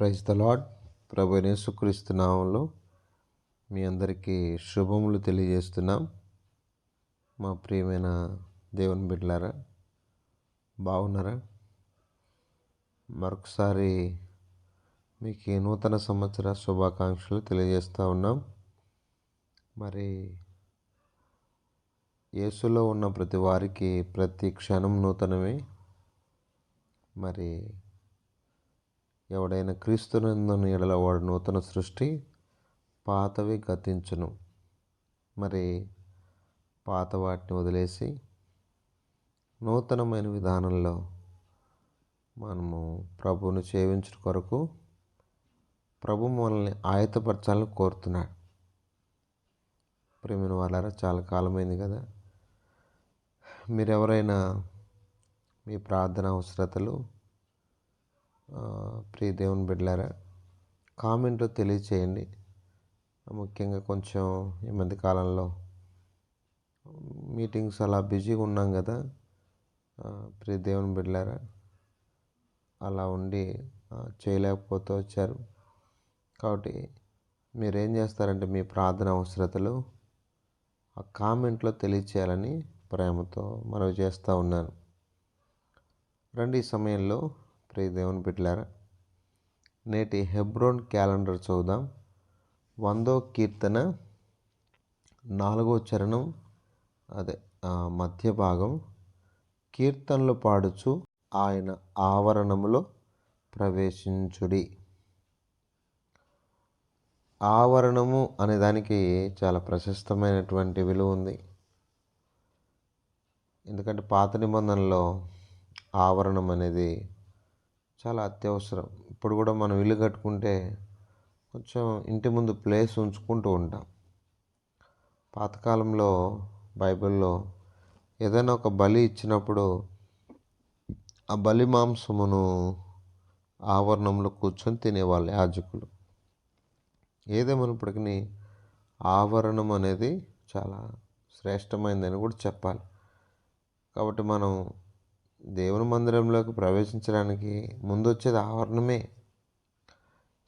Praise the lord ప్రభు యేసుక్రీస్తు నామంలో మీ అందరికీ శుభములు తెలియజేస్తున్నాం. మా ప్రియమైన దేవుని బిడ్డలారా బాగున్నారా మరొకసారి మీకు నూతన సంవత్సర శుభాకాంక్షలు తెలియజేస్తూ ఉన్నాం. మరి యేసులో ఉన్న ప్రతి వారికి ప్రతి క్షణం నూతనమే. మరి ఎవడైనా క్రీస్తునందున ఎడల వాడు నూతన సృష్టి పాతవి గతించును. మరి పాత వాటిని వదిలేసి నూతనమైన విధానంలో మనము ప్రభువును సేవించిన కొరకు ప్రభు మనల్ని ఆయతపరచాలని కోరుతున్నాడు. ప్రేమిన వాళ్ళారా చాలా కాలమైంది కదా. మీరెవరైనా మీ ప్రార్థన అవసరతలు ప్రియ దేవుని బిడ్డలారా కామెంట్లో తెలియచేయండి. ముఖ్యంగా కొంచెం ఈ మధ్య కాలంలో మీటింగ్స్ అలా బిజీగా ఉన్నాం కదా. ప్రియ దేవుని బిడ్డలారా అలా ఉండి చేయలేకపోతూ వచ్చారు. కాబట్టి మీరేం చేస్తారంటే మీ ప్రార్థన అవసరతలు ఆ కామెంట్లో తెలియచేయాలని ప్రేమతో మనవి చేస్తూ ఉన్నాను. రండి ఈ సమయంలో ప్రియ దేవుని బిడ్డలారా. నేటి హెబ్రోన్ క్యాలెండర్ చూద్దాం. వందో కీర్తన నాలుగో చరణం అదే మధ్య భాగం. కీర్తనలు పాడుచు ఆయన ఆవరణములో ప్రవేశించుడి. ఆవరణము అనే దానికి చాలా ప్రశస్తమైనటువంటి విలువ ఉంది. ఎందుకంటే పాత నిబంధనలో ఆవరణం అనేది చాలా అత్యవసరం. ఇప్పుడు కూడా మనం ఇల్లు కట్టుకుంటే కొంచెం ఇంటి ముందు ప్లేస్ ఉంచుకుంటూ ఉంటాం. పాతకాలంలో బైబిల్లో ఏదైనా ఒక బలి ఇచ్చినప్పుడు ఆ బలి మాంసమును ఆవరణంలో కూర్చొని తినేవాళ్ళు యాజకులు. ఏదేమైనప్పటికీ ఆవరణం అనేది చాలా శ్రేష్టమైనదని కూడా చెప్పాలి. కాబట్టి మనం దేవుని మందిరంలోకి ప్రవేశించడానికి ముందు వచ్చేది ఆవరణమే.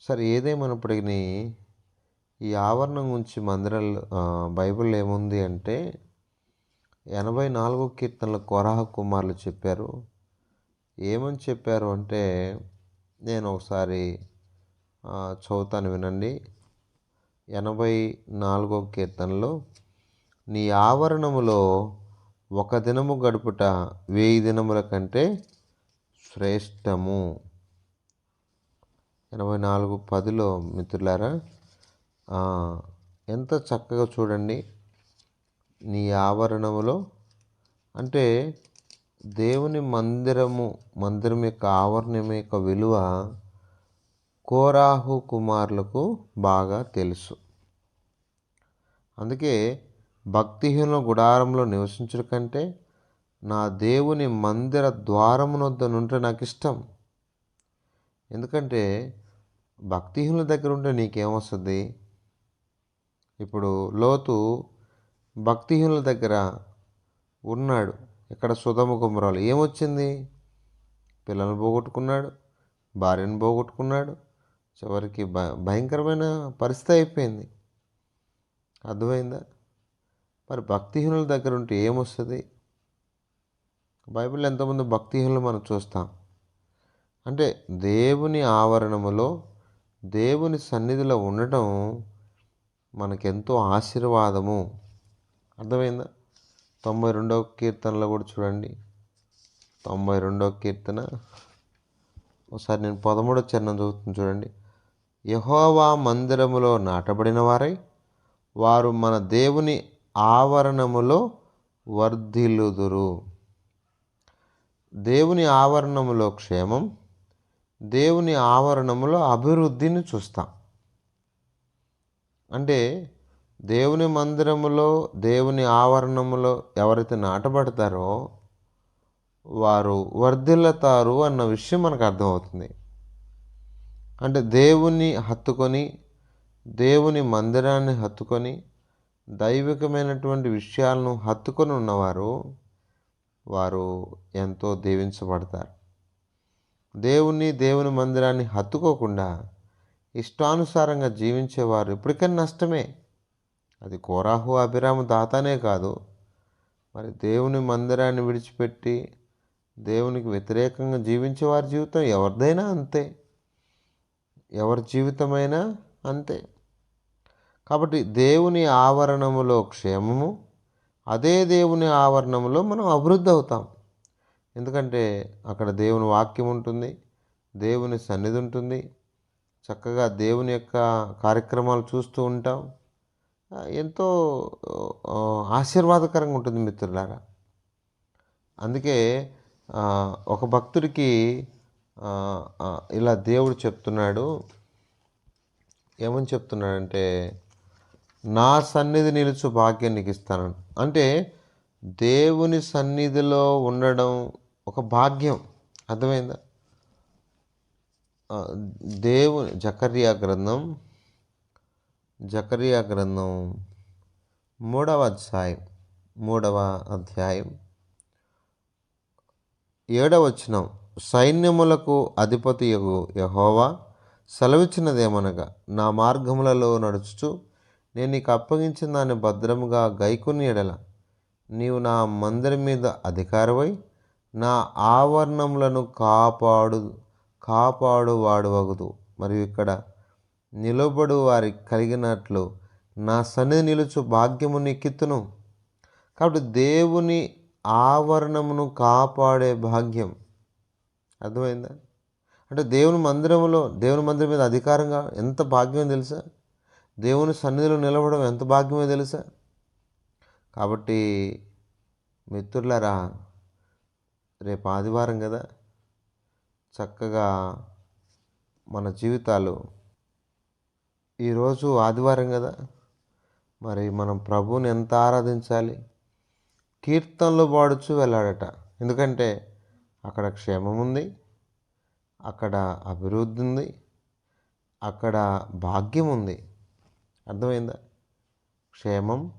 సరే ఏదేమైనప్పటికీ ఈ ఆవరణం గురించి మందిరాల్లో బైబిల్ ఏముంది అంటే ఎనభై నాలుగో కీర్తనలు కొరాహ కుమారులు చెప్పారు. ఏమని చెప్పారు అంటే నేను ఒకసారి చదువుతాను వినండి. ఎనభై నాలుగో కీర్తనలో నీ ఆవరణములో ఒక దినము గడుపుట వెయ్యి దినముల కంటే శ్రేష్టము. ఎనభై నాలుగు పదిలో మిత్రులారా ఎంత చక్కగా చూడండి. నీ ఆవరణములో అంటే దేవుని మందిరము మందిరం యొక్క ఆవరణం యొక్క విలువ కోరాహు కుమారులకు బాగా తెలుసు. అందుకే భక్తిహీనుల గుడారంలో నివసించడం కంటే నా దేవుని మందిర ద్వారమునొద్ద నుంటే నాకు ఇష్టం ఎందుకంటే భక్తిహీనుల దగ్గర ఉంటే నీకేమొస్తుంది? ఇప్పుడు లోతు భక్తిహీనుల దగ్గర ఉన్నాడు. ఇక్కడ సుధమ కుమరాలు ఏమొచ్చింది? పిల్లలను పోగొట్టుకున్నాడు భార్యను పోగొట్టుకున్నాడు. చివరికి భ భయంకరమైన పరిస్థితి అయిపోయింది. అర్థమైందా? మరి భక్తిహీనుల దగ్గర ఉంటే ఏమొస్తుంది? బైబిల్ ఎంతమంది భక్తిహీనులు మనం చూస్తాం. అంటే దేవుని ఆవరణములో దేవుని సన్నిధిలో ఉండటం మనకెంతో ఆశీర్వాదము. అర్థమైందా? తొంభై రెండవ కీర్తనలో కూడా చూడండి. తొంభై రెండవ కీర్తన. ఒకసారి నేను పదమూడో చరణం చదువుతుంది చూడండి. యహోవా మందిరములో నాటబడిన వారై వారు మన దేవుని ఆవరణములో వర్ధిల్లుదురు. దేవుని ఆవరణములో క్షేమం దేవుని ఆవరణములో అభివృద్ధిని చూస్తాం. అంటే దేవుని మందిరములో దేవుని ఆవరణములో ఎవరైతే నాటబడతారో వారు వర్ధిల్లుతారు అన్న విషయం మనకు అర్థమవుతుంది. అంటే దేవుని హత్తుకొని దేవుని మందిరాన్ని హత్తుకొని దైవికమైనటువంటి విషయాలను హత్తుకొని ఉన్నవారు వారు ఎంతో దీవించబడతారు. దేవుని దేవుని మందిరాన్ని హత్తుకోకుండా ఇష్టానుసారంగా జీవించేవారు ఇప్పటికైనా నష్టమే. అది కోరాహు అభిరామ దాతానే కాదు. మరి దేవుని మందిరాన్ని విడిచిపెట్టి దేవునికి వ్యతిరేకంగా జీవించే వారి జీవితం ఎవరిదైనా అంతే. ఎవరి జీవితమైనా అంతే. కాబట్టి దేవుని ఆవరణములో క్షేమము అదే దేవుని ఆవరణములో మనం అభివృద్ధి అవుతాం. ఎందుకంటే అక్కడ దేవుని వాక్యం ఉంటుంది దేవుని సన్నిధి ఉంటుంది. చక్కగా దేవుని యొక్క కార్యక్రమాలు చూస్తూ ఉంటాం. ఎంతో ఆశీర్వాదకరంగా ఉంటుంది మిత్రులారా. అందుకే ఒక భక్తుడికి ఇలా దేవుడు చెప్తున్నాడు. ఏమని చెప్తున్నాడంటే నా సన్నిధి నిలుచు భాగ్యం నీకు అంటే దేవుని సన్నిధిలో ఉండడం ఒక భాగ్యం. అర్థమైందా? దేవుని జకర్యా గ్రంథం జకర్యా గ్రంథం మూడవ అధ్యాయం మూడవ అధ్యాయం ఏడవచనం సైన్యములకు అధిపతి యహోవా సెలవిచ్చినదేమనగా నా మార్గములలో నడుచుచు నేను నీకు అప్పగించిన దాన్ని భద్రముగా గైకుని ఎడల. నీవు నా మందిరం మీద అధికారమై నా ఆవరణములను కాపాడు కాపాడు వాడువగుదు మరియు ఇక్కడ నిలబడు వారి కలిగినట్లు నా సన్నిధి నిలుచు భాగ్యము నీకిత్తును. కాబట్టి దేవుని ఆవరణమును కాపాడే భాగ్యం. అర్థమైందా? అంటే దేవుని మందిరంలో దేవుని మందిరం మీద అధికారంగా ఎంత భాగ్యం తెలుసా? దేవుని సన్నిధిలో నిలవడం ఎంత భాగ్యమో తెలుసా? కాబట్టి మిత్రులరా రేపు ఆదివారం కదా? చక్కగా మన జీవితాలు ఈరోజు ఆదివారం కదా? మరి మనం ప్రభువుని ఎంత ఆరాధించాలి? కీర్తనలు పాడుచు వెళ్ళాడట. ఎందుకంటే అక్కడ క్షేమం ఉంది అక్కడ అభివృద్ధి ఉంది అక్కడ భాగ్యం ఉంది. అర్థమైందా? క్షేమం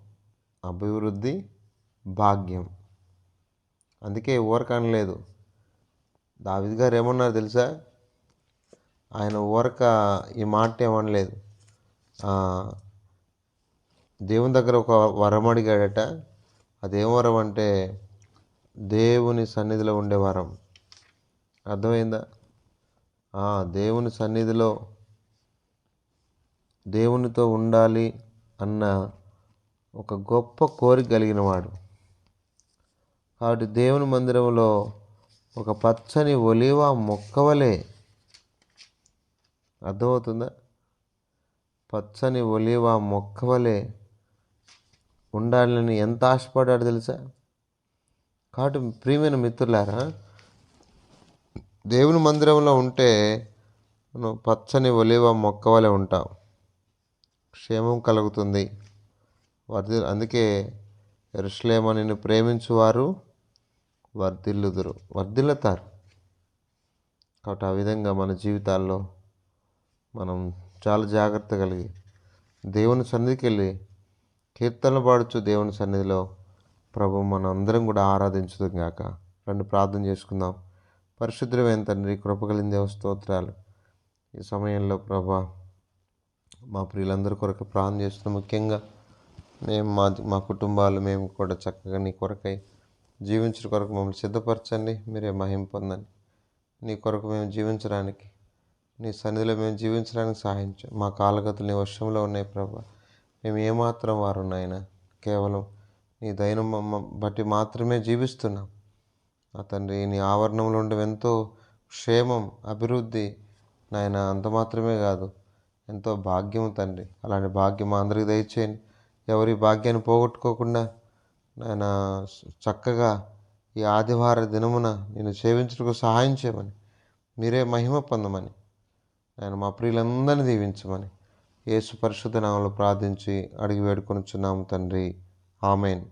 అభివృద్ధి భాగ్యం. అందుకే ఊరకనలేదు దావిద్ గారు ఏమన్నారు తెలుసా? ఆయన ఊరక ఈ మాట ఏమనలేదు. దేవుని దగ్గర ఒక వరం అడిగాడట. అదేం వరం అంటే దేవుని సన్నిధిలో ఉండే వరం. అర్థమైందా? దేవుని సన్నిధిలో దేవునితో ఉండాలి అన్న ఒక గొప్ప కోరిక కలిగిన వాడు. కాబట్టి దేవుని మందిరంలో ఒక పచ్చని ఒలివ మొక్కవలే అర్థమవుతుందా? పచ్చని ఒలివ మొక్కవలే ఉండాలని ఎంత ఆశపడ్డాడు తెలుసా? కాబట్టి ప్రియమైన మిత్రులారా దేవుని మందిరంలో ఉంటే నువ్వు పచ్చని ఒలివ మొక్క వలె ఉంటాం క్షేమం కలుగుతుంది. వర్ధి అందుకే ఎరుషలేమ నిన్ను ప్రేమించువారు వర్ధిల్లుదురు వర్ధిల్లుతారు. కాబట్టి ఆ విధంగా మన జీవితాల్లో మనం చాలా జాగ్రత్త కలిగి దేవుని సన్నిధికి వెళ్ళి కీర్తనలు పాడుచు దేవుని సన్నిధిలో ప్రభు మనం అందరం కూడా ఆరాధించుదాం గాక. రెండు ప్రార్థన చేసుకుందాం. పరిశుద్ధమైన తండ్రి కృపగలిన దేవ స్తోత్రాలు. ఈ సమయంలో ప్రభా మా ప్రియులందరి కొరకు ప్రార్థన చేస్తున్నాం ముఖ్యంగా మేము మా మా కుటుంబాలు మేము కూడా చక్కగా నీ కొరకై జీవించడం కొరకు మమ్మల్ని సిద్ధపరచండి. మీరే మహిం పొందండి. నీ కొరకు మేము జీవించడానికి నీ సన్నిధిలో మేము జీవించడానికి సహాయించు మా కాలగతులు నీ వర్షంలో ఉన్నాయి ప్రభా. మేము ఏమాత్రం వారు నాయన కేవలం నీ దైనం బట్టి మాత్రమే జీవిస్తున్నాం. నా తండ్రి నీ ఆవరణంలో ఉండడం ఎంతో క్షేమం అభివృద్ధి నాయన అంత మాత్రమే కాదు. ఎంతో భాగ్యం తండ్రి. అలాంటి భాగ్యం మా అందరికి దయచేయండి. ఎవరి భాగ్యాన్ని పోగొట్టుకోకుండా నాయన చక్కగా ఈ ఆదివార దినమున నేను సేవించడానికి సహాయం చేయమని మీరే మహిమ పొందమని నేను మా ప్రియులందరినీ దీవించమని యేసు పరిశుద్ధ నామంలో ప్రార్థించి అడిగి వేడుకొనుచున్నాము తండ్రి. ఆమెన్.